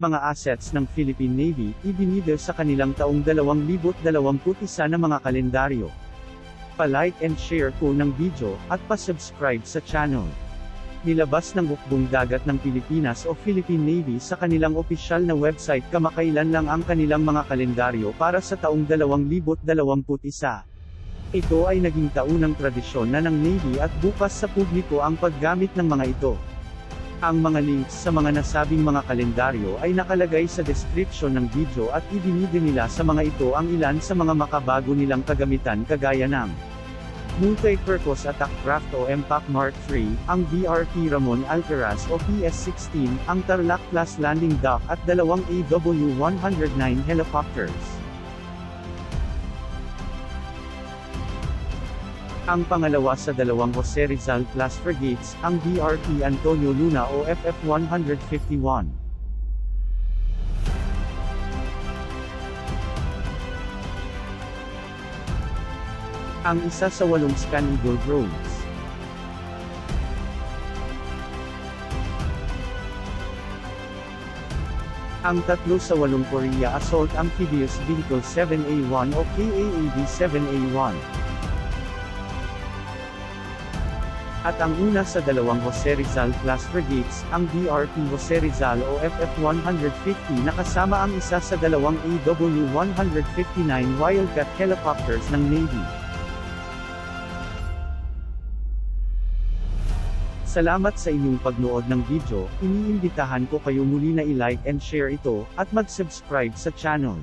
mga assets ng Philippine Navy, ibinida sa kanilang taong 2021 na mga kalendaryo. Pa-like and share po ng video, at pa-subscribe sa channel. Nilabas ng Hukbong Dagat ng Pilipinas o Philippine Navy sa kanilang opisyal na website kamakailan lang ang kanilang mga kalendaryo para sa taong 2021. Ito ay naging taunang tradisyon na ng Navy at bukas sa publiko ang paggamit ng mga ito. Ang mga links sa mga nasabing mga kalendaryo ay nakalagay sa description ng video at ibinigay nila sa mga ito ang ilan sa mga makabago nilang kagamitan kagaya ng Multi-Purpose Attack Craft o MPAC Mark III, ang BRP Ramon Alcaraz o PS-16, ang Tarlac Plus Landing Dock at dalawang AW-109 helicopters. Ang pangalawa sa dalawang Jose Rizal Plus frigates, ang BRP Antonio Luna o FF-151. Ang isa sa walong Scan Eagle drones. Ang tatlo sa walong Korea Assault Amphibious Vehicle 7A1 o KAAV-7A1. At ang una sa dalawang Jose Rizal class frigates, ang BRP Jose Rizal o FF-150 na kasama ang isa sa dalawang AW-159 Wildcat helicopters ng Navy. Salamat sa inyong pagnood ng video, iniimbitahan ko kayo muli na i-like and share ito, at mag-subscribe sa channel.